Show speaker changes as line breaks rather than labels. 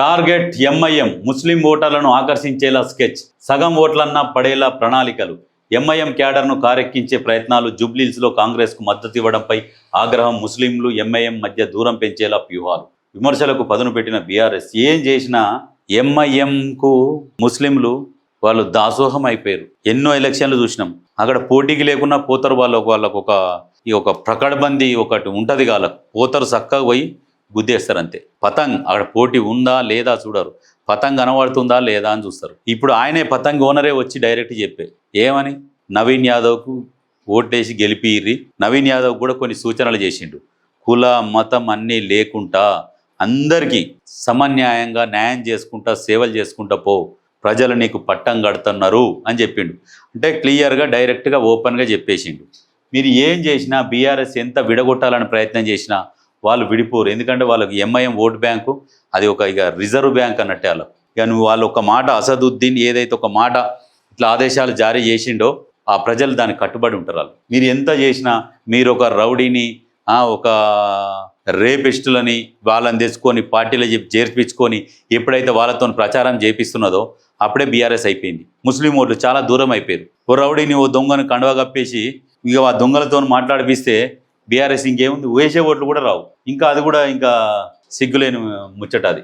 Target MIM ముస్లిం ఓటర్లను ఆకర్షించేలా sketch. సగం ఓట్లన్నా పడేలా ప్రణాళికలు. ఎంఐఎం క్యాడర్ను కారెక్కించే ప్రయత్నాలు జూబ్లీస్లో కాంగ్రెస్కు మద్దతు ఇవ్వడంపై ఆగ్రహం ముస్లింలు ఎంఐఎం మధ్య దూరం పెంచేలా వ్యూహాలు. విమర్శలకు పదును పెట్టిన బీఆర్ఎస్ ఏం చేసినా ఎంఐఎంకు ముస్లింలు వాళ్ళు దాసోహం అయిపోయారు ఎన్నో ఎలక్షన్లు చూసినాం. అక్కడ పోటీకి లేకున్నా పోతారు వాళ్ళకు వాళ్ళకు ఒక ఈ ఒక ప్రకడబంది ఒకటి ఉంటుంది వాళ్ళకు పోతారు చక్కగా పోయి గుద్దేస్తారు అంతే పతంగ్ అక్కడ పోటీ ఉందా లేదా చూడరు. పతంగ్ కనబడుతుందా లేదా అని చూస్తారు. ఇప్పుడు ఆయనే పతంగ్ ఓనరే వచ్చి డైరెక్ట్ చెప్పే. ఏమని? నవీన్ యాదవ్కు ఓటేసి గెలిపిర్రి. నవీన్ యాదవ్ కూడా కొన్ని సూచనలు చేసిండు. కుల మతం అన్నీ లేకుండా అందరికీ సమన్యాయంగా న్యాయం చేసుకుంటా సేవలు చేసుకుంటా పో. ప్రజలు నీకు పట్టం కడుతున్నారు అని చెప్పిండు. అంటే క్లియర్గా డైరెక్ట్గా ఓపెన్గా చెప్పేసిండు. మీరు ఏం చేసినా బీఆర్ఎస్ ఎంత విడగొట్టాలని ప్రయత్నం చేసినా వాళ్ళు విడిపోరు. ఎందుకంటే వాళ్ళకి ఎంఐఎం ఓట్ బ్యాంకు అది ఒక ఇక రిజర్వ్ బ్యాంక్ అన్నట్టే వాళ్ళు. ఇక నువ్వు వాళ్ళు ఒక మాట అసదుద్దీన్ ఏదైతే ఒక మాట ఇట్లా ఆదేశాలు జారీ చేసిండో ఆ ప్రజలు దానికి కట్టుబడి ఉంటారు వాళ్ళు. మీరు ఎంత చేసినా మీరు ఒక రౌడీని ఒక రేపిస్టులని వాళ్ళని తెచ్చుకొని పార్టీలో చెప్పి చేర్పించుకొని ఎప్పుడైతే వాళ్ళతో ప్రచారం చేపిస్తున్నదో అప్పుడే బీఆర్ఎస్ అయిపోయింది. ముస్లిం ఓట్లు చాలా దూరం అయిపోయారు. ఓ రౌడీని ఓ దొంగను కండువా కప్పేసి ఇక ఆ దొంగలతో మాట్లాడిపిస్తే బీఆర్ఎస్ ఇంకేముంది? వేసే ఓట్లు కూడా రావు. ఇంకా అది కూడా ఇంకా సిగ్గులేని ముచ్చట అది.